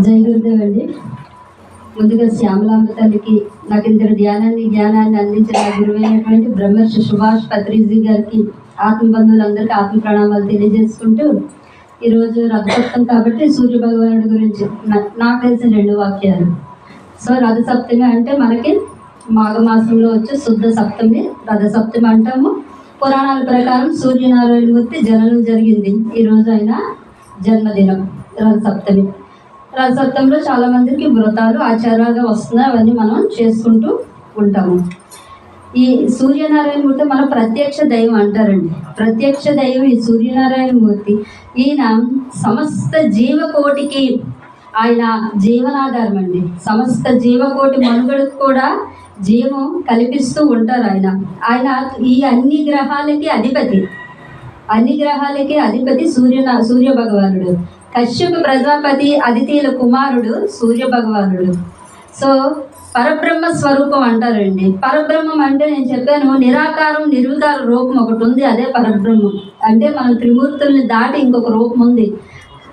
జై గురుదేవ్ అండి ముందుగా శ్యామలాంబ తల్లికి నాకు ఇంతటి ధ్యానాన్ని జ్ఞానాన్ని అందించిన గురువైనటువంటి బ్రహ్మర్షి సుభాష్ పత్రిజీ గారికి ఆత్మ బంధువులందరికీ ఆత్మ ప్రణామాలు తెలియజేసుకుంటూ ఈరోజు రథసప్తం కాబట్టి సూర్య భగవానుడి గురించి నా- నాకు తెలిసిన రెండు వాక్యాలు. సో రథసప్తమి అంటే మనకి మాఘమాసంలో వచ్చే శుద్ధ సప్తమి రథ సప్తమి అంటాము. పురాణాల ప్రకారం సూర్యనారాయణ మూర్తి జననం జరిగింది. ఈరోజు ఆయన జన్మదినం రథ సప్తమి చాలా మందికి వ్రతాలు ఆచారాలుగా వస్తున్నాయి. అవన్నీ మనం చేసుకుంటూ ఉంటాము. ఈ సూర్యనారాయణ మూర్తి మన ప్రత్యక్ష దైవం అంటారండి. ప్రత్యక్ష దైవం ఈ సూర్యనారాయణ మూర్తి. ఈయన సమస్త జీవకోటికి ఆయన జీవనాధారం అండి. సమస్త జీవకోటి మనుగడకు కూడా జీవం కల్పిస్తూ ఉంటారు ఆయన. ఆయన ఈ అన్ని గ్రహాలకి అధిపతి. అన్ని గ్రహాలకి అధిపతి సూర్య సూర్య భగవానుడు కశ్యప ప్రజాపతి అదితీల కుమారుడు సూర్య భగవానుడు సో పరబ్రహ్మ స్వరూపం అంటారండి. పరబ్రహ్మం అంటే నేను చెప్పాను నిరాకారం నిర్వికార రూపం ఒకటి ఉంది అదే పరబ్రహ్మం. అంటే మనం త్రిమూర్తుల్ని దాటి ఇంకొక రూపం ఉంది.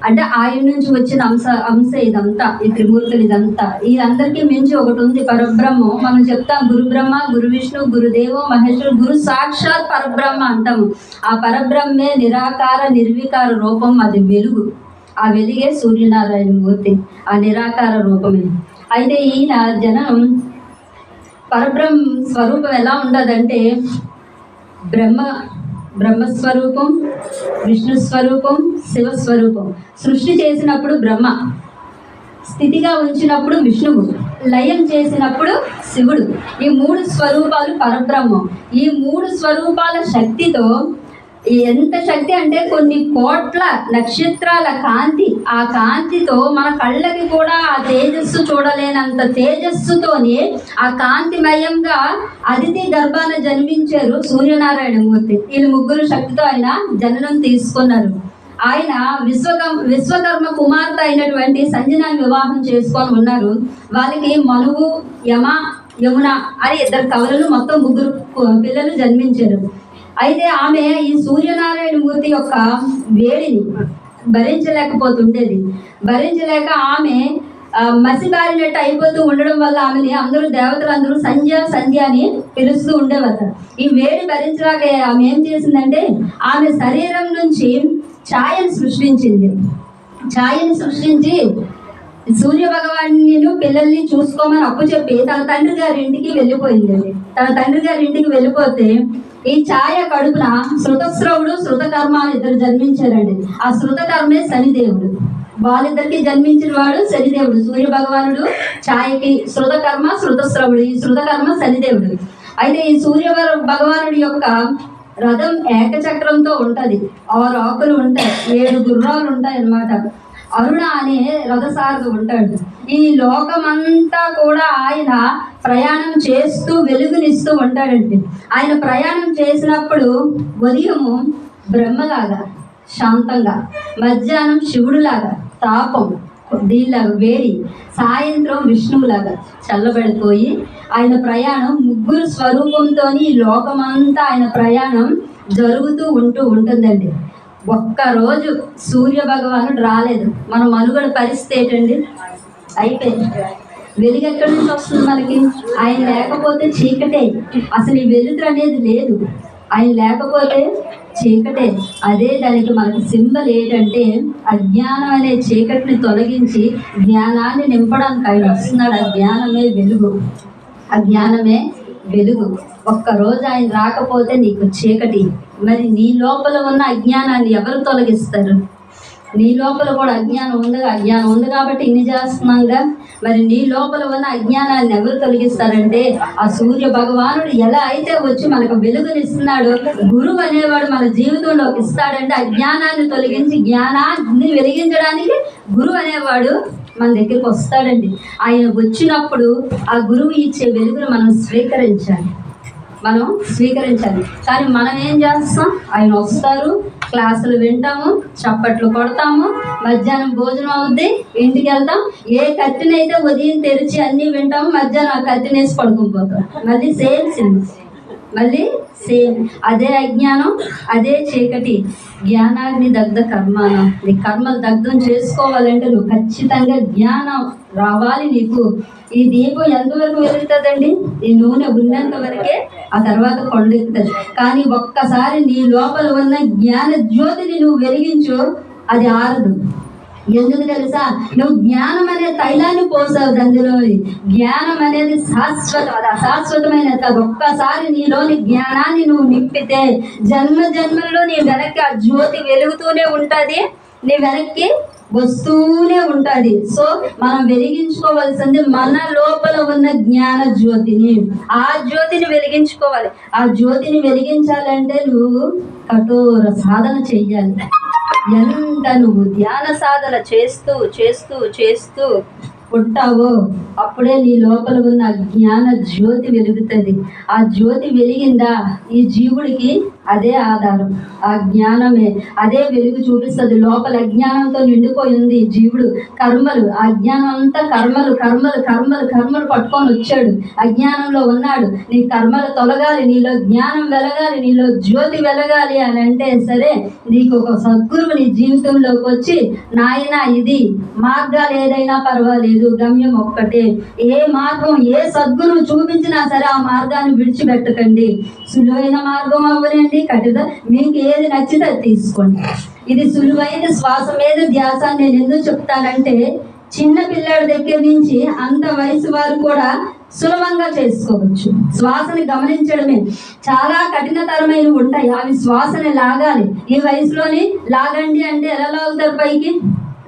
అంటే ఆయన నుంచి వచ్చిన అంశ అంశ ఇదంతా ఈ త్రిమూర్తులు ఇదంతా. ఇదందరికీ మించి ఒకటి ఉంది పరబ్రహ్మం. మనం చెప్తాం గురు బ్రహ్మ గురు విష్ణు గురుదేవో మహేశ్వరు గురు సాక్షాత్ పరబ్రహ్మ అంటాము. ఆ పరబ్రహ్మే నిరాకార నిర్వికార రూపం అది వెలుగు. ఆ వెలిగే సూర్యనారాయణ మూర్తి ఆ నిరాకార రూపమే. అయితే ఈయన జనం పరబ్రహ్మ స్వరూపం ఎలా ఉండదంటే బ్రహ్మ బ్రహ్మస్వరూపం విష్ణు స్వరూపం శివస్వరూపం సృష్టి చేసినప్పుడు బ్రహ్మ స్థితిగా ఉంచినప్పుడు విష్ణువు లయం చేసినప్పుడు శివుడు. ఈ మూడు స్వరూపాలు పరబ్రహ్మం. ఈ మూడు స్వరూపాల శక్తితో ఎంత శక్తి అంటే కొన్ని కోట్ల నక్షత్రాల కాంతి. ఆ కాంతితో మన కళ్ళకి కూడా ఆ తేజస్సు చూడలేనంత తేజస్సుతోనే ఆ కాంతిమయంగా అతిథి గర్భాన జన్మించారు సూర్యనారాయణ మూర్తి వీళ్ళు ముగ్గురు శక్తితో ఆయన జననం తీసుకున్నారు. ఆయన విశ్వకర్మ విశ్వకర్మ కుమార్తె అయినటువంటి సంజనాన్ని వివాహం చేసుకొని ఉన్నారు. వాళ్ళకి మనువు యమ యమున అని ఇద్దరు కవులను మొత్తం ముగ్గురు పిల్లలు జన్మించారు. అయితే ఆమె ఈ సూర్యనారాయణ మూర్తి యొక్క వేడిని భరించలేకపోతుండేది. భరించలేక ఆమె మసిబారినట్టు అయిపోతూ ఉండడం వల్ల ఆమెని అందరూ దేవతలు అందరూ సంధ్య సంధ్య అని పిలుస్తూ ఉండేవారు. ఈ వేడి భరించలేక ఆమె ఏం చేసిందంటే ఆమె శరీరం నుంచి ఛాయను సృష్టించింది. ఛాయను సృష్టించి సూర్య భగవాను పిల్లల్ని చూసుకోమని అప్పు చెప్పి తన తండ్రి గారి ఇంటికి వెళ్ళిపోయిందండి. తన తండ్రి గారి ఇంటికి వెళ్ళిపోతే ఈ ఛాయ కడుపున శృతశ్రవుడు శృతకర్మ అని ఇద్దరు జన్మించారండి. ఆ శృతకర్మే శనిదేవుడు. వాళ్ళిద్దరికి జన్మించిన వాడు శనిదేవుడు. సూర్య భగవానుడు ఛాయకి శృతకర్మ శృతశ్రవుడు. ఈ శృతకర్మ శనిదేవుడు. అయితే ఈ సూర్య భగవానుడి యొక్క రథం ఏకచక్రంతో ఉంటది. ఆరు ఆకులు ఉంటాయి. ఏడు గుర్రాలు ఉంటాయి అన్నమాట అరుణ అనే రథసారథి ఉంటాడు. ఈ లోకమంతా కూడా ఆయన ప్రయాణం చేస్తూ వెలుగునిస్తూ ఉంటాడండి. ఆయన ప్రయాణం చేసినప్పుడు ఉదయము బ్రహ్మలాగా శాంతంగా మధ్యాహ్నం శివుడులాగా తాపం దీనిలాగా వేరి సాయంత్రం విష్ణువులాగా చల్లబడిపోయి ఆయన ప్రయాణం ముగ్గురు స్వరూపంతో ఈ లోకమంతా ఆయన ప్రయాణం జరుగుతూ ఉంటూ ఉంటుందండి. ఒక్కరోజు సూర్య భగవానుడు రాలేదు. మన మనుగడ పరిస్థితి ఏంటండి? అయిపోయింది. వెలుగు ఎక్కడి నుంచి వస్తుంది మనకి? ఆయన లేకపోతే చీకటే. అసలు ఈ వెలుతురు అనేది లేదు. ఆయన లేకపోతే చీకటే. అదే దానికి మనకి సింబల్ ఏంటంటే అజ్ఞానం అనే చీకటిని తొలగించి జ్ఞానాన్ని నింపడానికి ఆయన వస్తున్నాడు. ఆ జ్ఞానమే వెలుగు. ఆ జ్ఞానమే వెలుగు. ఒక్కరోజు ఆయన రాకపోతే నీకు చీకటి. మరి నీ లోపల ఉన్న అజ్ఞానాన్ని ఎవరు తొలగిస్తారు? నీ లోపల కూడా అజ్ఞానం ఉంది అజ్ఞానం ఉంది కాబట్టి ఇన్ని చేస్తున్నాంగా. మరి నీ లోపల ఉన్న అజ్ఞానాన్ని ఎవరు తొలగిస్తారంటే ఆ సూర్య భగవానుడు ఎలా అయితే వచ్చి మనకు వెలుగునిస్తున్నాడు గురువు అనేవాడు మన జీవితంలోకి ఇస్తాడంటే అజ్ఞానాన్ని తొలగించి జ్ఞానాన్ని వెలిగించడానికి గురువు అనేవాడు మన దగ్గరికి వస్తాడండి. ఆయన వచ్చినప్పుడు ఆ గురువు ఇచ్చే వెలుగును మనం స్వీకరించాలి. మనం స్వీకరించాలి. కానీ మనం ఏం చేస్తాం? ఆయన వస్తారు క్లాసులు వింటాము చప్పట్లు కొడతాము మధ్యాహ్నం భోజనం అవుద్ది ఇంటికి వెళ్తాం. ఏ కత్తినైతే ఉదయం తెరిచి అన్నీ వింటాము మధ్యాహ్నం ఆ కత్తినేసి పడుకుని పోతాం. అది సేమ్ సినిమా. మళ్ళీ సేమ్ అదే అజ్ఞానం అదే చీకటి. జ్ఞానాగ్ని దగ్ధ కర్మానం. నీ కర్మలు దగ్ధం చేసుకోవాలంటే నువ్వు ఖచ్చితంగా జ్ఞానం రావాలి నీకు. ఈ దీపం ఎంతవరకు వెలుగుతుందండి? ఈ నూనె ఉన్నంత వరకే ఆ తర్వాత కొండెక్కుతుంది కానీ ఒక్కసారి నీ లోపల ఉన్న జ్ఞాన జ్యోతిని నువ్వు వెలిగించు అది ఆరదు. ఎందుకు తెలుసా? నువ్వు జ్ఞానం అనే తైలాన్ని పోసావు అందులో జ్ఞానం అనేది శాశ్వతం. అది అశాశ్వతమైన ఒక్కసారి నీలోని జ్ఞానాన్ని నువ్వు నింపితే జన్మ జన్మల్లో నీ వెనక్కి ఆ జ్యోతి వెలుగుతూనే ఉంటది. నీ వెనక్కి వస్తూనే ఉంటుంది. సో మనం వెలిగించుకోవాల్సింది మన లోపల ఉన్న జ్ఞాన జ్యోతిని. ఆ జ్యోతిని వెలిగించుకోవాలి. ఆ జ్యోతిని వెలిగించాలంటే నువ్వు కఠోర సాధన చెయ్యాలి. ఎంత నువ్వు ధ్యాన సాధన చేస్తూ చేస్తూ చేస్తూ పుట్టావో అప్పుడే నీ లోపల ఉన్న జ్ఞాన జ్యోతి వెలుగుతుంది. ఆ జ్యోతి వెలిగిందా ఈ జీవుడికి అదే ఆధారం. ఆ జ్ఞానమే అదే వెలుగు చూపిస్తుంది. లోపల అజ్ఞానంతో నిండిపోయి ఉంది జీవుడు. కర్మలు ఆ జ్ఞానం అంతా కర్మలు కర్మలు కర్మలు కర్మలు పట్టుకొని వచ్చాడు. అజ్ఞానంలో ఉన్నాడు. నీ కర్మలు తొలగాలి నీలో జ్ఞానం వెలగాలి నీలో జ్యోతి వెలగాలి అని అంటే సరే నీకు ఒక సద్గురువు నీ జీవితంలోకి వచ్చి నాయన ఇది మార్గాలు ఏదైనా పర్వాలేదు. గమ్యం ఒక్కటే. ఏ మార్గం ఏ సద్గురువు చూపించినా సరే ఆ మార్గాన్ని విడిచిపెట్టకండి. సులువైన మార్గం అవ్వనండి కఠిన మీకు ఏది నచ్చితే అది తీసుకోండి. ఇది సులువైన శ్వాస మీద ధ్యాస. నేను ఎందుకు చెప్తానంటే చిన్న పిల్లాడి దగ్గర నుంచి అంత వయసు వారు కూడా సులభంగా చేసుకోవచ్చు. శ్వాసని గమనించడమే. చాలా కఠినతరమైనవి ఉంటాయి. అవి శ్వాసని లాగాలి. ఈ వయసులోని లాగండి అంటే ఎలా లాగుతారు పైకి?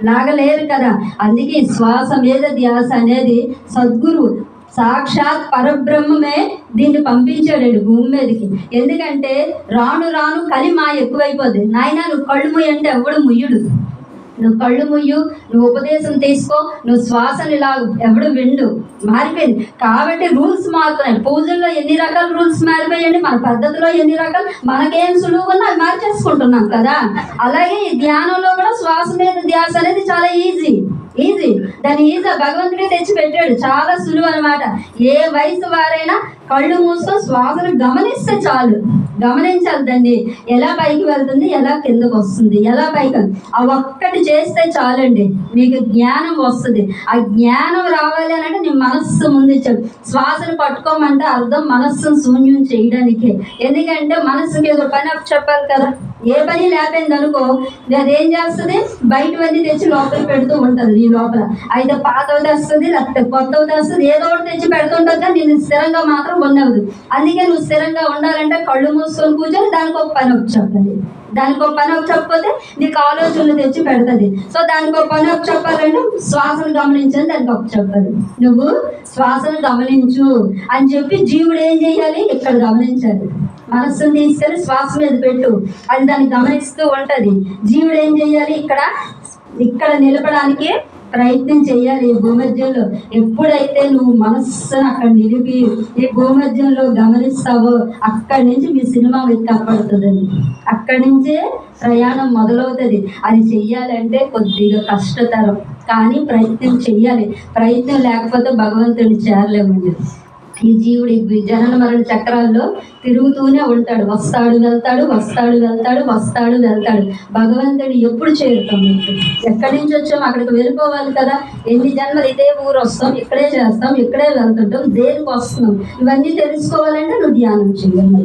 లాగలేరు కదా. అందుకే శ్వాస మీద ధ్యాస అనేది సద్గురు సాక్షాత్ పరబ్రహ్మమే దీన్ని పంపించాడు భూమి మీదకి. ఎందుకంటే రాను రాను కలిమా ఎక్కువైపోద్ది. నాయన నువ్వు కళ్ళు ముయ్యంటే ఎవడు ముయ్యుడు? నువ్వు కళ్ళు ముయ్యు నువ్వు ఉపదేశం తీసుకో నువ్వు శ్వాసను ఇలా ఎవడు విండు? మారిపోయింది. కాబట్టి రూల్స్ మారుతున్నాయి. పూజల్లో ఎన్ని రకాల రూల్స్ మారిపోయండి మన పద్ధతిలో ఎన్ని రకాలు మనకేం సులువుగా ఉన్నా అవి మార్చేసుకుంటున్నాం కదా? అలాగే ఈ ధ్యానంలో కూడా శ్వాస మీద ధ్యాస అనేది చాలా ఈజీ. ఈజీ దాన్ని ఈజీ భగవంతుడే తెచ్చి పెట్టాడు. చాలా సులువు అనమాట ఏ వయసు వారైనా కళ్ళు మూసుకొని శ్వాసను గమనిస్తే చాలు. గమనించాలి దాన్ని ఎలా పైకి వెళ్తుంది? ఎలా కిందకు వస్తుంది? ఎలా పైకి? ఆ ఒక్కటి చేస్తే చాలండి. మీకు జ్ఞానం వస్తుంది. ఆ జ్ఞానం రావాలి అని అంటే నీ మనస్సు ముందు ఇచ్చాడు. శ్వాసను పట్టుకోమంటే అర్థం మనస్సును శూన్యం చేయడానికే. ఎందుకంటే మనస్సుకి ఏదో పని చెప్పాలి కదా. ఏ పని లేకపోయింది అనుకో అదేం చేస్తుంది? బయటవన్నీ తెచ్చి లోపలికి పెడుతూ ఉంటుంది. నీ లోపల. అయితే పాతవి వస్తుంది లేకపోతే కొత్తవి వస్తుంది ఏదో ఒకటి తెచ్చి పెడుతుంటుంది కానీ నేను స్థిరంగా మాత్రం ఉండవదు అందుకే నువ్వు స్థిరంగా ఉండాలంటే కళ్ళు మూసుకొని కూర్చొని దానికి ఒక పని ఒక చెప్పండి దానికి ఒక పని ఒక చెప్పకపోతే నీకు ఆలోచనలు తెచ్చి పెడుతుంది. సో దానికి ఒక పని ఒక చెప్పాలంటే శ్వాసను గమనించని దానికి ఒక చెప్పదు నువ్వు శ్వాసను గమనించు. అని చెప్పి జీవుడు ఏం చేయాలి? ఇక్కడ గమనించాలి. మనస్సును తీసుకెళ్ళి శ్వాస మీద పెట్టు. అది దాన్ని గమనిస్తూ ఉంటుంది. జీవుడు ఏం చేయాలి? ఇక్కడ ఇక్కడ నిలపడానికి ప్రయత్నం చేయాలి ఈ భూమధ్యంలో. ఎప్పుడైతే నువ్వు మనస్సును అక్కడ నిలిపి ఈ భూమధ్యంలో గమనిస్తావో అక్కడి నుంచి మీ సినిమా మీకు కాపాడుతుందండి అక్కడి నుంచే ప్రయాణం మొదలవుతుంది. అది చెయ్యాలంటే కొద్దిగా కష్టతరం. కానీ ప్రయత్నం చెయ్యాలి. ప్రయత్నం లేకపోతే భగవంతుడిని చేరలేమండి. ఈ జీవుడి ఈ జనన మరణ చక్రాల్లో తిరుగుతూనే ఉంటాడు. వస్తాడు వెళ్తాడు వస్తాడు వెళ్తాడు వస్తాడు వెళ్తాడు. భగవంతుడు ఎప్పుడు చేరుతాం ఎక్కడి నుంచి వచ్చాం అక్కడికి వెళ్ళిపోవాలి కదా. ఎన్ని జన్మలు ఇదే ఊరు వస్తాం ఇక్కడే చేస్తాం ఇక్కడే వెళ్తుంటాం దేనికి వస్తున్నాం? ఇవన్నీ తెలుసుకోవాలంటే నువ్వు ధ్యానం చేయాలి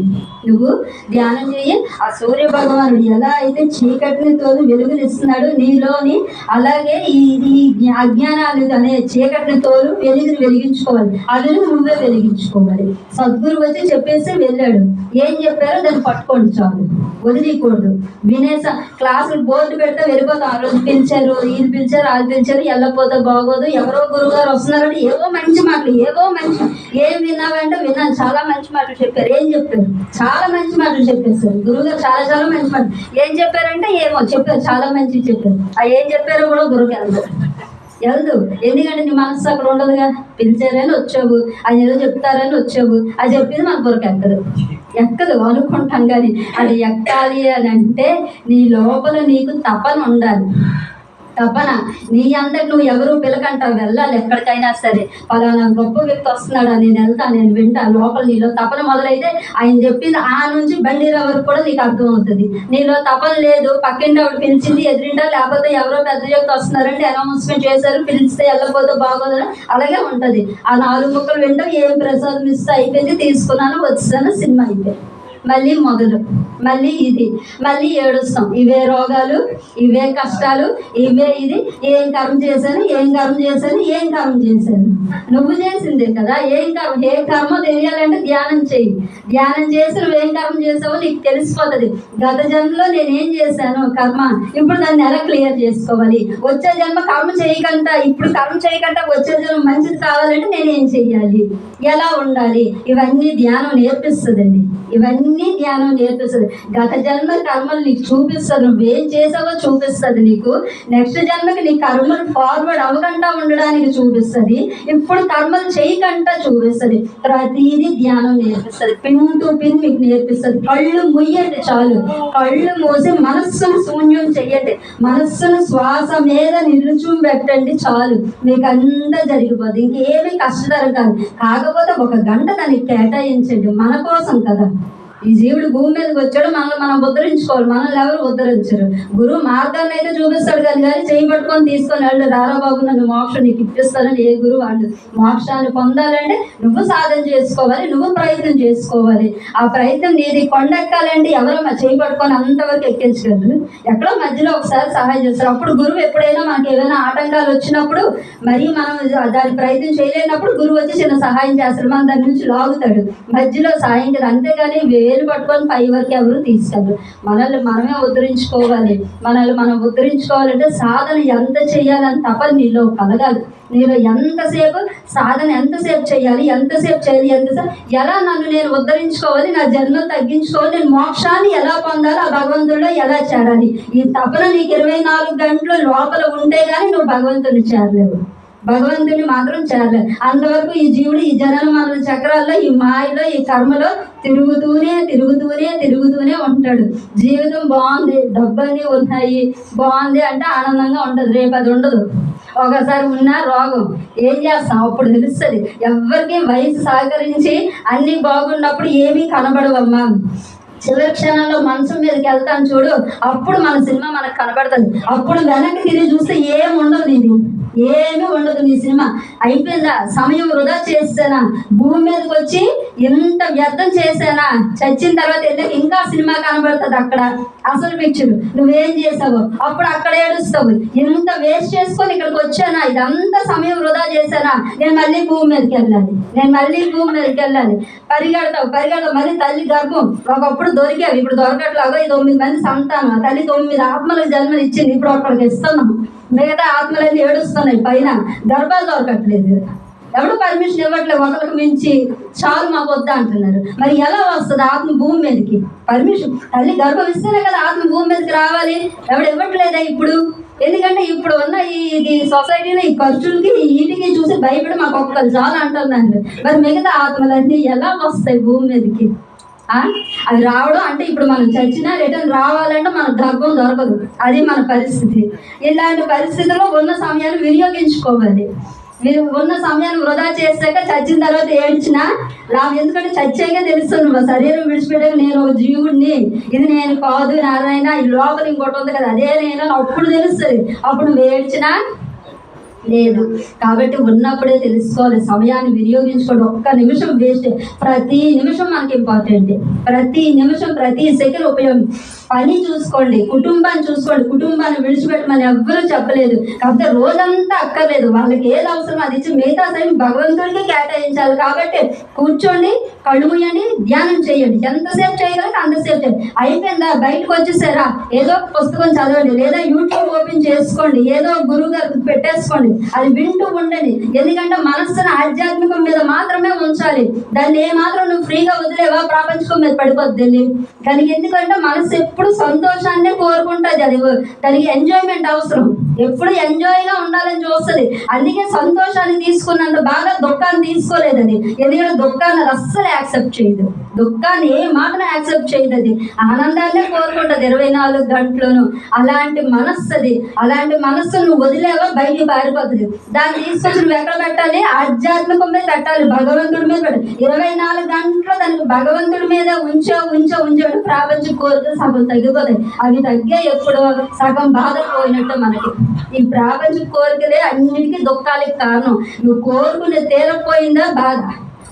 నువ్వు ధ్యానం చేయి. ఆ సూర్య భగవానుడు ఎలా అయితే చీకటిని తోడు వెలుగునిస్తున్నాడు నీలోని అలాగే ఈ ఈ అజ్ఞానాలు అనే చీకటిని తోడు వెలుగుని వెలిగించుకోవాలి. ఆ వెలుగు నువ్వే వెలిగించుకోవాలి. సద్గురు వచ్చి చెప్పేసి వెళ్ళాడు. ఏం చెప్పారో దాన్ని పట్టుకోండి చాలు. వదిలేయకూడదు. వినేస క్లాసులు బోర్డు పెడితే వెళ్ళిపోతాం. ఆ రోజు పిలిచారు వీళ్ళు పిలిచారు వాళ్ళు పిలిచారు వెళ్ళపోతే బాగోదు. ఎవరో గురువు గారు వస్తున్నారంటే ఏవో మంచి మాటలు ఏవో మంచి ఏం విన్నావంటే విన్నాను. చాలా మంచి మాటలు చెప్పారు. ఏం చెప్పారు? చాలా చాలా మంచి మాటలు చెప్పేశారు. గురువు గారు చాలా చాలా మంచి మాటలు. ఏం చెప్పారంటే ఏమో చెప్పారు చాలా మంచి చెప్పారు. ఆ ఏం చెప్పారో కూడా గురువు గారు వెళ్దు ఎందుకంటే నీ మనసు అక్కడ ఉండదుగా? పిలిచారని వచ్చావు. అది ఏదో చెప్తారని వచ్చావు. అది చెప్పింది మన కొరకు ఎక్కదు. ఎక్కదు. అనుకుంటాం కానీ అది ఎక్కాలి అని అంటే నీ లోపల నీకు తపన ఉండాలి. తపన. నీ అందరు నువ్వు ఎవరు పిలకంటావు? వెళ్ళాలి ఎక్కడికైనా సరే. పలానా గొప్ప వ్యక్తి వస్తున్నాడా? నేను వెళ్తా నేను వింటా. లోపల నీలో తపన మొదలైతే ఆయన చెప్పింది ఆ నుంచి బండిరా వరకు కూడా నీకు అర్థం అవుతుంది. నీలో తపన లేదు. పక్కింటి ఆవిడ పిలిచింది ఎదురింటా? లేకపోతే ఎవరో పెద్ద వ్యక్తి వస్తున్నారంటే అనౌన్స్మెంట్ చేశారు. పిలిస్తే వెళ్ళకపోతే బాగోదని అలాగే ఉంటది. ఆ నాలుగు ముక్కలు వింటాం ఏం ప్రసాదం మిస్ అయిపోయింది. తీసుకున్నాను వచ్చాను సినిమా అయిపోయింది. మళ్ళీ మొదలు మళ్ళీ ఇది మళ్ళీ ఏడుస్తాం. ఇవే రోగాలు ఇవే కష్టాలు ఇవే ఇది. ఏం కర్మ చేశాను ఏం కర్మ చేశాను ఏం కర్మ చేశాను. నువ్వు చేసిందే కదా ఏం కర్మ ఏ కర్మ తెలియాలంటే ధ్యానం చేయి ధ్యానం చేసి ఏం కర్మ చేసావో నీకు తెలిసిపోతుంది. గత జన్మలో నేను ఏం చేశాను? కర్మ. ఇప్పుడు దాన్ని ఎలా క్లియర్ చేసుకోవాలి? వచ్చే జన్మ కర్మ చేయకుండా ఇప్పుడు కర్మ చేయకుండా వచ్చే జన్మ మంచిది కావాలంటే నేను ఏం చెయ్యాలి? ఎలా ఉండాలి? ఇవన్నీ ధ్యానం నేర్పిస్తుందండి. ఇవన్నీ ధ్యానం నేర్పిస్తుంది. గత జన్మ కర్మలు నీకు చూపిస్తుంది. నువ్వేం చేసావో చూపిస్తుంది నీకు. నెక్స్ట్ జన్మకి నీ కర్మలు ఫార్వర్డ్ అవ్వకుండా ఉండడానికి చూపిస్తుంది. ఇప్పుడు కర్మలు చేయకుండా చూపిస్తుంది. ప్రతిదీ ధ్యానం నేర్పిస్తుంది. పిన్ టు పిన్ మీకు నేర్పిస్తుంది. కళ్ళు ముయ్యండి చాలు. కళ్ళు మూసి మనస్సును శూన్యం చెయ్యండి. మనస్సును శ్వాస మీద నిలుచుం పెట్టండి చాలు. మీకు అంతా జరిగిపోతుంది ఇంకేమీ కష్టతరం కాదు. కాకపోతే ఒక గంట దానికి కేటాయించండి. మన కోసం కదా. ఈ జీవుడు భూమి మీదకి వచ్చాడు మనల్ని మనం ఉద్ధరించుకోవాలి మనల్ని ఎవరు ఉద్ధరించరు. గురువు మార్గాన్ని అయితే చూపిస్తాడు కానీ కానీ చేయబట్టుకొని తీసుకొని వెళ్ళు. రారా బాబు నన్ను మోక్షం నీకు ఇప్పిస్తానని ఏ గురువు వాళ్ళు మోక్షాన్ని పొందాలంటే నువ్వు సాధన చేసుకోవాలి నువ్వు ప్రయత్నం చేసుకోవాలి. ఆ ప్రయత్నం నీది. కొండెక్కాలండి ఎవరు చేయబట్టుకొని అంతవరకు ఎక్కించగలరు ఎక్కడో మధ్యలో ఒకసారి సహాయం చేస్తారు. అప్పుడు గురువు ఎప్పుడైనా మనకి ఏదైనా ఆటంకాలు వచ్చినప్పుడు మరి మనం దాని ప్రయత్నం చేయలేనప్పుడు గురువు వచ్చి చిన్న సహాయం చేస్తాడు. మనం దాని నుంచి లాగుతాడు. మధ్యలో సాయం కదా అంతేగాని వేలు పట్టుకొని పై వరకు ఎవరు తీసుకెళ్ళరు మనల్ని మనమే ఉద్ధరించుకోవాలి. మనల్ని మనం ఉద్ధరించుకోవాలంటే సాధన ఎంత చేయాలని తప నీలో కలగాలి. నేను ఎంతసేపు సాధన ఎంతసేపు చేయాలి ఎంతసేపు చేయాలి ఎంతసేపు ఎలా నన్ను నేను ఉద్ధరించుకోవాలి నా జన్మ తగ్గించుకోవాలి నేను మోక్షాన్ని ఎలా పొందాలి ఆ భగవంతుడిలో ఎలా చేరాలి? ఈ తపన నీకు ఇరవై నాలుగు గంటలు లోపల ఉంటే కానీ నువ్వు భగవంతుని చేరలేవు. భగవంతుని మాత్రం చేరలేదు అంతవరకు ఈ జీవుడు ఈ జనన మరణ చక్రాల్లో ఈ మాయలో ఈ కర్మలో తిరుగుతూనే తిరుగుతూనే తిరుగుతూనే ఉంటాడు. జీవితం బాగుంది డబ్బని ఉన్నాయి బాగుంది అంటే ఆనందంగా ఉంటుంది. రేపు అది ఉండదు. ఒకసారి ఉన్న రోగం. ఏం చేస్తాం? అప్పుడు తెలుస్తుంది. ఎవరికి వయసు సహకరించి అన్నీ బాగున్నప్పుడు ఏమీ కనబడవమ్మా. చివరి క్షణంలో మనసు మీదకి వెళ్తాను చూడు. అప్పుడు మన సినిమా మనకు కనబడుతుంది. అప్పుడు వెనక్కి తిరిగి చూస్తే ఏం ఉండదు ఇది ఏమీ ఉండదు నీ సినిమా. అయిపోయిందా? సమయం వృధా చేసానా? భూమి మీదకి వచ్చి ఎంత వ్యర్థం చేసేనా? చచ్చిన తర్వాత వెళ్ళాక ఇంకా సినిమా కనబడుతుంది అక్కడ? అసలు పిక్చర్ నువ్వేం చేసావు? అప్పుడు అక్కడ ఏడుస్తావు. ఇంత వేస్ట్ చేసుకొని ఇక్కడికి వచ్చానా? ఇదంతా సమయం వృధా చేశానా నేను మళ్ళీ భూమి మీదకి వెళ్ళాలి. నేను మళ్ళీ భూమి మీదకి వెళ్ళాలి. పరిగెడతావు పరిగెడతావు. మళ్ళీ తల్లి గర్భం. ఒకప్పుడు దొరికేవి. ఇప్పుడు దొరకట్లాగా ఈ తొమ్మిది మంది సంతానం. తల్లి తొమ్మిది ఆత్మలకు జన్మలు ఇచ్చింది. ఇప్పుడు ఒకరికి ఇస్తున్నాం మిగతా ఆత్మలన్నీ ఏడుస్తున్నాయి. పైన గర్భాలు దొరకట్లేదు. ఎవడు పర్మిషన్ ఇవ్వట్లేదు. ఒకరికి మించి చాలు మాకు వద్దా అంటున్నారు. మరి ఎలా వస్తుంది ఆత్మ భూమి మీదకి? పర్మిషన్. తల్లి గర్భం ఇస్తేనే కదా ఆత్మ భూమి మీదకి రావాలి. ఎవడు ఇవ్వట్లేదా ఇప్పుడు? ఎందుకంటే ఇప్పుడు ఉన్న ఈ ఇది సొసైటీలో ఈ ఖర్చులకి ఇంటికి వీటికి చూసి భయపడి మాకు ఒక్కరు చాలు అంటున్నారు. మరి మిగతా ఆత్మలన్నీ ఎలా వస్తాయి భూమి మీదకి? అది రావడం అంటే ఇప్పుడు మనం చచ్చినా రిటర్న్ రావాలంటే మన గర్భం దొరకదు. అది మన పరిస్థితి. ఇలాంటి పరిస్థితుల్లో ఉన్న సమయాన్ని వినియోగించుకోవాలి. మీరు ఉన్న సమయాన్ని వృధా చేశాక చచ్చిన తర్వాత ఏడ్చినా లాభం ఎందుకంటే చచ్చాక తెలుస్తుంది మా శరీరం విడిచిపెట్టాక నేను ఒక జీవుడిని ఇది నేను కాదు నారాయణ. ఈ లోపల ఇంకోటి ఉంది కదా. అదే నేను అప్పుడు తెలుస్తుంది. అప్పుడు నువ్వు ఏడ్చినా లేదు. కాబట్టి ఉన్నప్పుడే తెలుసుకోవాలి. సమయాన్ని వినియోగించుకోండి ఒక్క నిమిషం వేస్ట్ ప్రతి నిమిషం మనకి ఇంపార్టెంట్ ప్రతి నిమిషం ప్రతి సెకండ్ ఉపయోగం. పని చూసుకోండి. కుటుంబాన్ని చూసుకోండి. కుటుంబాన్ని విడిచిపెట్టమని ఎవ్వరూ చెప్పలేదు. కాకపోతే రోజంతా అక్కర్లేదు. వాళ్ళకి ఏది అవసరం అది ఇచ్చి మిగతా టైం భగవంతుడికి కేటాయించాలి. కాబట్టి కూర్చోండి కళ్ళు మూయండి ధ్యానం చేయండి. ఎంతసేపు చేయగలిగితే అంతసేపు చేయండి. అయిపోయిందా? బయటకు వచ్చేసారా? ఏదో పుస్తకం చదవండి. లేదా యూట్యూబ్ ఓపెన్ చేసుకోండి. ఏదో గురువు గారికి పెట్టేసుకోండి. అది వింటూ ఉండని ఎందుకంటే మనస్సును ఆధ్యాత్మికం మీద మాత్రమే ఉంచాలి. దాన్ని ఏ మాత్రం నువ్వు ఫ్రీగా వదిలేవా? ప్రాపంచకం మీద పడిపోద్ది కానీ ఎందుకంటే మనసు ఎప్పుడు సంతోషాన్ని కోరుకుంటుంది. అది దానికి ఎంజాయ్మెంట్ అవసరం. ఎప్పుడు ఎంజాయ్గా ఉండాలని చూస్తుంది. అందుకే సంతోషాన్ని తీసుకున్నంత బాగా దుఃఖాన్ని తీసుకోలేదు అది ఎందుకంటే దుఃఖాన్ని అస్సలు యాక్సెప్ట్ చేయదు. దుఃఖాన్ని ఏ మాత్రం యాక్సెప్ట్ చేయదు అది. ఆనందాన్నే కోరుకుంటది ఇరవై నాలుగు గంటలను. అలాంటి మనస్సు అది అలాంటి మనస్సు నువ్వు వదిలేవా? బయటికి పారిపోతుంది దాన్ని తీసుకొచ్చి నువ్వు ఎక్కడ పెట్టాలి ఆధ్యాత్మికం మీద పెట్టాలి భగవంతుడి మీద పెట్టాలి ఇరవై నాలుగు గంటలు దానికి భగవంతుడి మీద ఉంచో ఉంచో ఉంచో ప్రాపంచ కోరికలు సగం తగ్గిపోతాయి. అవి తగ్గే ఎప్పుడు సగం బాధ పోయినట్టు మనకి. ఈ ప్రాపంచ కోరికలే అన్నిటికీ దుఃఖాలకి కారణం. నువ్వు కోరుకునే తీరపోయిందా బాధ.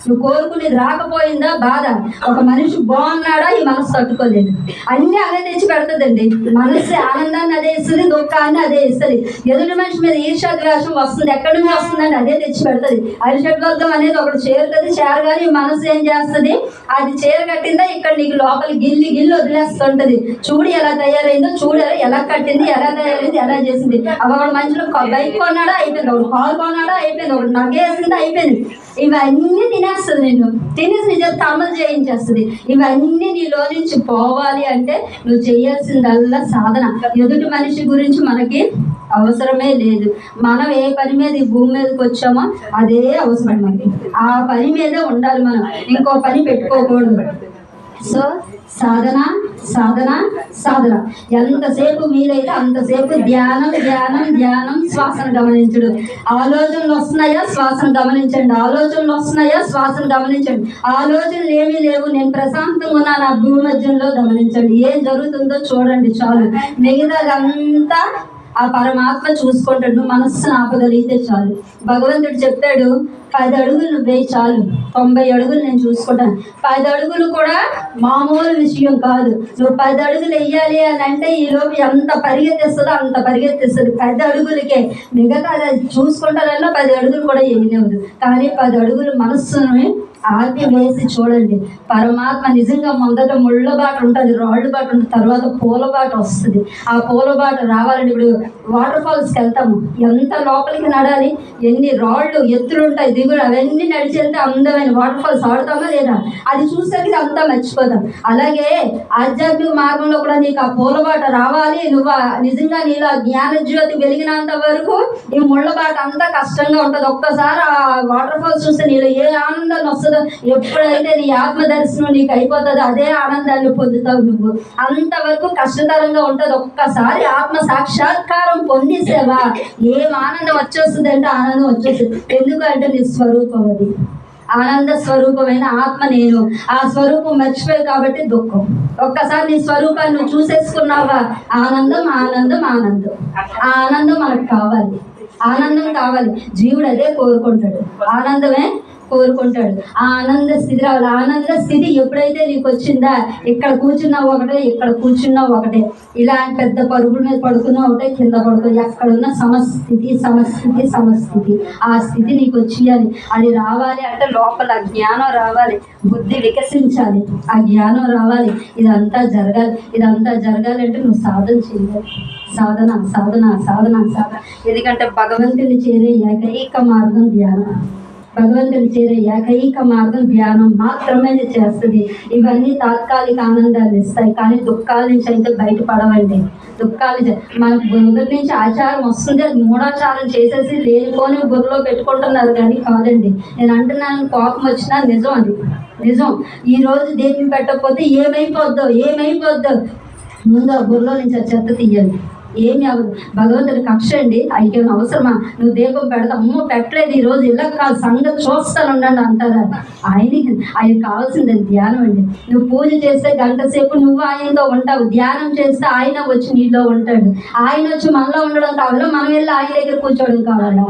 నువ్వు కోరుకునేది రాకపోయిందా? బాధ. ఒక మనిషి బాగున్నాడా? ఈ మనసు తట్టుకోలేదు. అన్ని అదే తెచ్చి పెడుతుందండి. మనసు ఆనందాన్ని అదే ఇస్తుంది దుఃఖాన్ని అదే ఇస్తుంది. ఎదుటి మనిషి మీద ఈర్షా ద్వేషం వస్తుంది ఎక్కడి నుంచి వస్తుందని అదే తెచ్చి పెడుతుంది. అరిషడ్వర్గం అనేది ఒకటి చేరుతుంది చేరగానే ఈ మనసు ఏం చేస్తుంది? అది చీర కట్టిందా ఇక్కడ నీకు లోపల గిల్లి గిల్లి వదిలేస్తుంటది. చూడు ఎలా తయారైందో చూడు ఎలా కట్టింది ఎలా తయారైంది ఎలా చేసింది. అవి ఒకడు మంచిలో బైక్ కొన్నాడా? అయిపోయింది. ఒకడు కాల్ కొన్నాడా? అయిపోయింది. ఒకటి నగేసిందా అయిపోయింది. ఇవన్నీ తినేస్తుంది నేను తినేసి నిజం అమలు చేయించేస్తుంది. ఇవన్నీ నీలో నుంచి పోవాలి అంటే నువ్వు చేయాల్సిందల్లా సాధన. ఎదుటి మనిషి గురించి మనకి అవసరమే లేదు. మనం ఏ పని మీద ఈ భూమి మీదకి వచ్చామో అదే అవసరం మనకి ఆ పని మీదే ఉండాలి మనం. ఇంకో పని పెట్టుకోకూడదు. సో సాధన సాధన సాధన. ఎంతసేపు మీరైతే అంతసేపు ధ్యానం ధ్యానం ధ్యానం శ్వాసను గమనించడు. ఆలోచనలు వస్తున్నాయా? శ్వాసను గమనించండి. ఆలోచనలు వస్తున్నాయా? శ్వాసను గమనించండి. ఆలోచనలు ఏమీ లేవు. నేను ప్రశాంతంగా ఉన్నాను. ఆ భూమధ్యంలో గమనించండి. ఏం జరుగుతుందో చూడండి చాలు. మిగతాదంతా ఆ పరమాత్మ చూసుకుంటాడు. మనస్సును ఆపగలిగితే చాలు. భగవంతుడు చెప్పాడు పది అడుగులు నువ్వే చాలు. తొంభై అడుగులు నేను చూసుకుంటాను. పది అడుగులు కూడా మామూలు విషయం కాదు. నువ్వు పది అడుగులు వెయ్యాలి అని అంటే ఈ ఎంత పరిగెత్తిస్తుందో అంత పరిగెత్తిస్తుంది. పది అడుగులకే మిగతా చూసుకుంటానన్నా పది అడుగులు కూడా వేయలేవు కానీ పది అడుగులు మనస్సుని ఆపి వేసి చూడండి. పరమాత్మ నిజంగా మొదట ముళ్ళ బాట ఉంటుంది రాళ్ళు బాట ఉంటుంది తర్వాత పూల బాట వస్తుంది. ఆ పూల బాట ఇప్పుడు వాటర్ ఫాల్స్కి వెళ్తాము. ఎంత లోపలికి నడాలి? ఎన్ని రాళ్ళు ఎత్తులు ఉంటాయి దిగులు అవన్నీ నడిచి వెళ్తే అందమైన వాటర్ ఫాల్స్ ఆడతామా లేదా? అది చూసాక అంతా మర్చిపోతాం. అలాగే ఆధ్యాత్మిక మార్గంలో కూడా నీకు ఆ పూలబాట రావాలి. నువ్వు నిజంగా నీలో ఆ జ్ఞాన జ్యోతి వెలిగినంత వరకు ఈ ముళ్ళబాట అంతా కష్టంగా ఉంటుంది. ఒక్కసారి ఆ వాటర్ ఫాల్స్ చూస్తే నీలో ఏ ఆనందం వస్తుందో ఎప్పుడైతే నీ ఆత్మ దర్శనం నీకు అయిపోతుందో అదే ఆనందాన్ని పొందుతావు నువ్వు. అంతవరకు కష్టతరంగా ఉంటుంది. ఒక్కసారి ఆత్మ సాక్షాత్కారం పొందేసేవా ఏం ఆనందం వచ్చేస్తుంది అంటే ఆనందం వచ్చేస్తుంది. ఎందుకంటే నీ స్వరూపం అది ఆనంద స్వరూపమైన ఆత్మ నేను. ఆ స్వరూపం మర్చిపోయి కాబట్టి దుఃఖం. ఒక్కసారి నీ స్వరూపాన్ని నువ్వు చూసేసుకున్నావా? ఆనందం ఆనందం ఆనందం. ఆ ఆనందం మనకు కావాలి. ఆనందం కావాలి. జీవుడు అదే కోరుకుంటాడు. ఆనందమే కోరుకుంటాడు. ఆ ఆనంద స్థితి రావాలి. ఆనంద స్థితి ఎప్పుడైతే నీకు వచ్చిందా ఇక్కడ కూర్చున్నావు ఒకటే ఇక్కడ కూర్చున్నావు ఒకటే. ఇలా పెద్ద పరుగుల మీద పడుకున్నావు ఒకటే కింద పడుకో ఎక్కడున్న సమస్థితి సమస్థితి సమస్థితి. ఆ స్థితి నీకు వచ్చేయాలి. అది రావాలి అంటే లోపల జ్ఞానం రావాలి. బుద్ధి వికసించాలి. ఆ జ్ఞానం రావాలి. ఇదంతా జరగాలి. ఇదంతా జరగాలంటే నువ్వు సాధన చేయాలి. సాధన సాధన సాధన సాధన. ఎందుకంటే భగవంతుని చేరే ఏకైక మార్గం ధ్యానం. భగవంతుని చేరే ఏకైక మార్గం ధ్యానం మాత్రమే చేస్తుంది. ఇవన్నీ తాత్కాలిక ఆనందాన్ని ఇస్తాయి. కానీ దుఃఖాల నుంచి అయితే బయటపడవండి. దుఃఖాలు చే- మనకు బుర్ర నుంచి ఆచారం వస్తుంది. అది మూఢాచారం చేసేసి లేనిపోని బుర్రలో పెట్టుకుంటున్నారు కానీ కాదండి. నేను అంటున్నాను కోపం వచ్చినా నిజం అది. నిజం. ఈ రోజు దీపం పెట్టకపోతే ఏమైపోద్దో ఏమైపోద్దో? ముందు ఆ బుర్రలో నుంచి ఆ చెత్త తీయాలి ఏమి అవ్వదు భగవంతుడి కక్ష అండి అయికేమైనా అవసరమా? నువ్వు దీపం పెడతా అమ్మ పెట్టలేదు ఈ రోజు ఇలా కాదు సంగతి చూస్తాను ఉండండి అంటారా. ఆయనకి ఆయన కావాల్సింది ధ్యానం అండి. నువ్వు పూజ చేస్తే గంట సేపు నువ్వు ఆయనతో ఉంటావు. ధ్యానం చేస్తే ఆయన వచ్చి నీలో ఉంటాడు. ఆయన వచ్చి మనలో ఉండడం కావాలా? మనం వెళ్ళి ఆయన దగ్గర కూర్చోవడం కావాలా?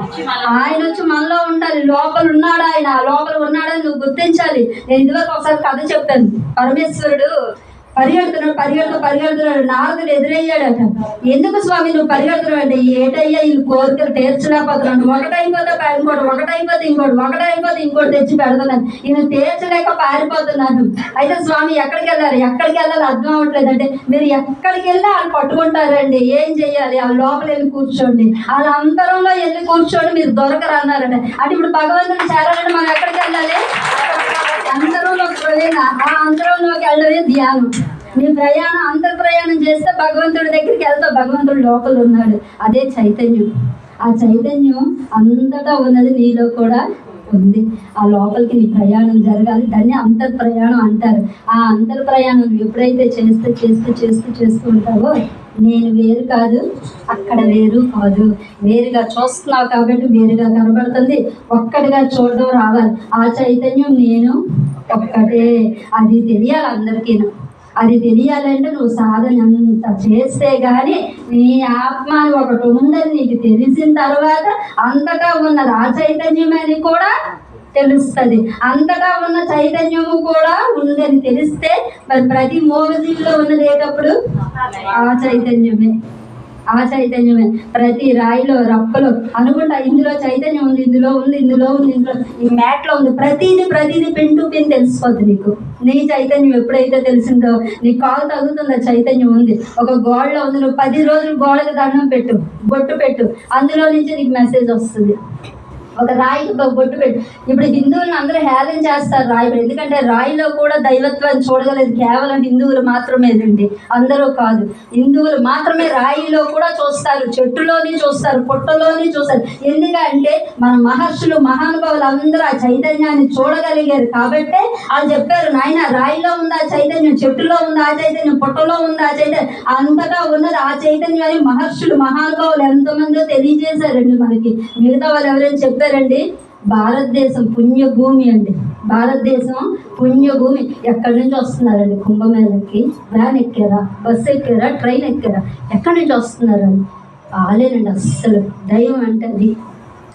ఆయన వచ్చి మనలో ఉండాలి. లోపల ఉన్నాడు ఆయన. లోపల ఉన్నాడని నువ్వు గుర్తించాలి. నేను ఇదివరకు ఒకసారి కథ చెప్తాను. పరమేశ్వరుడు పరిగెడుతున్నాడు పరిగెడుతూ పరిగెడుతున్నాడు నారదుడు ఎదురయ్యాడట. ఎందుకు స్వామి నువ్వు పరిగెడుతున్నావు అంటే ఏటయ్యా ఈ కోరికలు తీర్చలేకపోతున్నాడు ఒకటైపోతే పా- ఇంకోటి ఒకటైపోతే ఇంకోటి ఒకటైపోతే ఇంకోటి తెచ్చి పెడుతున్నాను. నేను తీర్చలేక పారిపోతున్నాను అయితే స్వామి ఎక్కడికి వెళ్ళారు ఎక్కడికి వెళ్ళాలి అర్థం అవ్వట్లేదు. అంటే మీరు ఎక్కడికి వెళ్ళి వాళ్ళు పట్టుకుంటారండి. ఏం చెయ్యాలి ఆ లోపల వెళ్ళి కూర్చోండి. వాళ్ళ అంతరంలో వెళ్ళి కూర్చోండి. మీరు దొరకరు అన్నారండి అంటే ఇప్పుడు భగవంతుని చేరాలంటే మనం ఎక్కడికి వెళ్ళాలి? అంతరంలోకి వెళ్ళిన ఆ అంతరంలోకి వెళ్ళడమే ధ్యానం. నీ ప్రయాణం అంతర్ ప్రయాణం చేస్తే భగవంతుడి దగ్గరికి వెళ్తావు. భగవంతుడు లోపల ఉన్నాడు. అదే చైతన్యం. ఆ చైతన్యం అంతటా ఉన్నది నీలో కూడా ఉంది. ఆ లోపలికి నీ ప్రయాణం జరగాలి. దాన్ని అంతర్ ప్రయాణం అంటారు. ఆ అంతర్ ప్రయాణం ఎప్పుడైతే చేస్తూ చేస్తూ చేస్తూ చేస్తూ ఉంటావో నేను వేరు కాదు అక్కడ వేరు కాదు. వేరుగా చూస్తున్నావు కాబట్టి వేరుగా కనబడుతుంది. ఒక్కటిగా చూడడం రావాలి. ఆ చైతన్యం నేను ఒక్కటే. అది తెలియాలి అందరికీ అది తెలియాలంటే నువ్వు సాధన అంత చేస్తే గాని నీ ఆత్మ ఒకటి ఉందని నీకు తెలిసిన తర్వాత అంతటా ఉన్న ఆ చైతన్యమని కూడా తెలుస్తుంది. అంతటా ఉన్న చైతన్యము కూడా ఉందని తెలిస్తే మరి ప్రతి మోగజీవిలో ఉన్నది ఏటప్పుడు? ఆ చైతన్యమే. ఆ చైతన్యమే. ప్రతి రాయిలో రప్పలో అనుకుంటా ఇందులో చైతన్యం ఉంది ఇందులో ఉంది ఇందులో ఉంది ఇందులో ఈ మ్యాట్లో ఉంది. ప్రతిదీ ప్రతిదీ పిన్ టు పిన్ తెలిసిపోద్ది నీకు. నీ చైతన్యం ఎప్పుడైతే తెలిసిందో నీ కాలు తగ్గుతుందో చైతన్యం ఉంది. ఒక గోడలో ఉంది నువ్వు పది రోజులు గోడకి దండం పెట్టు బొట్టు పెట్టు. అందులో నుంచి నీకు మెసేజ్ వస్తుంది. ఒక రాయికి బొట్టు పెట్టు. ఇప్పుడు హిందువులను అందరూ హేళన చేస్తారు రాయి ఎందుకంటే రాయిలో కూడా దైవత్వాన్ని చూడగలేదు కేవలం హిందువులు మాత్రమేనండి అందరూ కాదు. హిందువులు మాత్రమే రాయిలో కూడా చూస్తారు. చెట్టులోని చూస్తారు. పుట్టలోని చూస్తారు. ఎందుకంటే మన మహర్షులు మహానుభావులు అందరూ ఆ చైతన్యాన్ని చూడగలిగారు కాబట్టే వాళ్ళు చెప్పారు నాయన రాయిలో ఉంది ఆ చైతన్యం చెట్టులో ఉంది ఆ చైతన్యం పుట్టలో ఉంది ఆ చైతన్యం. అంతటా ఉన్నది ఆ చైతన్యాన్ని మహర్షులు మహానుభావులు ఎంతమందో తెలియజేశారండి మనకి. మిగతా వాళ్ళు ఎవరైనా చెప్పారండి భారతదేశం పుణ్యభూమి అండి. భారతదేశం పుణ్యభూమి. ఎక్కడి నుంచి వస్తున్నారండి? కుంభమేళకి? వ్యాన్ ఎక్కారా? బస్సు ఎక్కారా? ట్రైన్ ఎక్కారా? ఎక్కడి నుంచి వస్తున్నారండి? బాగాలేనండి అస్సలు. దైవం అంటే అది.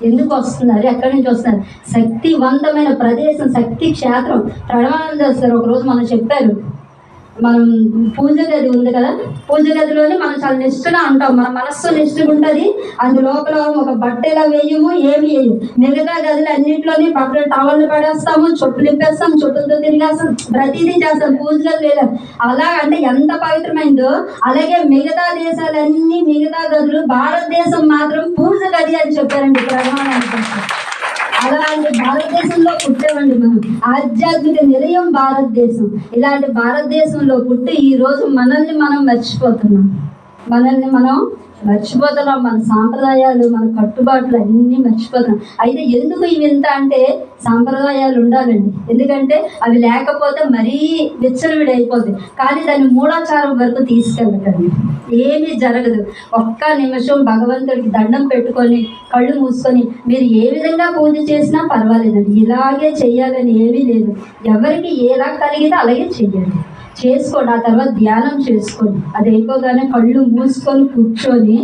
ఎందుకు వస్తున్నారు? ఎక్కడి నుంచి వస్తున్నారు? శక్తివంతమైన ప్రదేశం శక్తి క్షేత్రం. ప్రణవానంద సార్ ఒకరోజు మనం చెప్పారు మనం పూజ గది ఉంది కదా? పూజ గదిలోనే మనం చాలా నిష్ఠగా ఉంటాం. మన మనస్సు నిష్ఠగా ఉంటుంది అందు లోపల ఒక బట్టెలా వేయము ఏమి వేయము. మిగతా గదులు అన్నింటిలోనే పక్కన టవల్ని పడేస్తాము చుట్టూ ఇప్పేస్తాం చుట్టూతో తిరిగేస్తాం ప్రతిదీ చేస్తాం పూజ గది అలా అంటే ఎంత పవిత్రమైందో అలాగే మిగతా దేశాలన్నీ మిగతా గదులు భారతదేశం మాత్రం పూజ గది అని చెప్పారండి ప్రధాన అలాంటి భారతదేశంలో పుట్టామండి మనం ఆధ్యాత్మిక నిలయం భారతదేశం. ఇలాంటి భారతదేశంలో పుట్టి ఈ రోజు మనల్ని మనం మర్చిపోతున్నాం. మనల్ని మనం మర్చిపోతున్నాం. మన సాంప్రదాయాలు మన కట్టుబాట్లు అన్నీ మర్చిపోతున్నాం. అయితే ఎందుకు ఇవి ఇంత అంటే సాంప్రదాయాలు ఉండాలండి. ఎందుకంటే అవి లేకపోతే మరీ విచ్చలవిడి అయిపోతుంది కానీ దాన్ని మూడాచారం వరకు తీసుకెళ్ళకండి. ఏమీ జరగదు. ఒక్క నిమిషం భగవంతుడికి దండం పెట్టుకొని కళ్ళు మూసుకొని మీరు ఏ విధంగా పూజ చేసినా పర్వాలేదండి. ఇలాగే చేయాలని ఏమీ లేదు. ఎవరికి ఎలా కలిగితే అలాగే చెయ్యండి. చేసుకోండి. ఆ తర్వాత ధ్యానం చేసుకోండి. అది అయిపోగానే కళ్ళు మూసుకొని కూర్చొని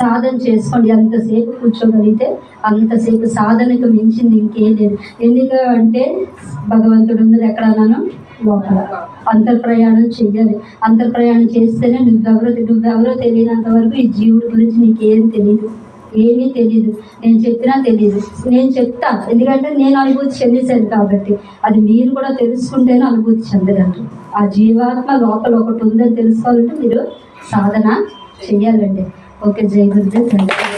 సాధన చేసుకోండి. ఎంతసేపు కూర్చోగలిగితే అంతసేపు సాధనకు మించింది ఇంకేం లేదు. ఎందుకు అంటే భగవంతుడు ఉన్నది ఎక్కడ అన్నాను లోపల. అంతర్ ప్రయాణం చెయ్యాలి. అంతర్ ప్రయాణం చేస్తేనే నువ్వెవరో నువ్వెవరో తెలియనంత వరకు ఈ జీవుడి గురించి నీకేం తెలియదు ఏమీ తెలియదు నేను చెప్పినా తెలియదు నేను చెప్తా ఎందుకంటే నేను అనుభూతి చెందేశాను కాబట్టి. అది మీరు కూడా తెలుసుకుంటేనే అనుభూతి చెందగలరు. ఆ జీవాత్మ లోపల ఒకటి ఉందని తెలుసుకోవాలంటే మీరు సాధన చెయ్యాలండి. ఓకే జై గురుదేవ్. Thank you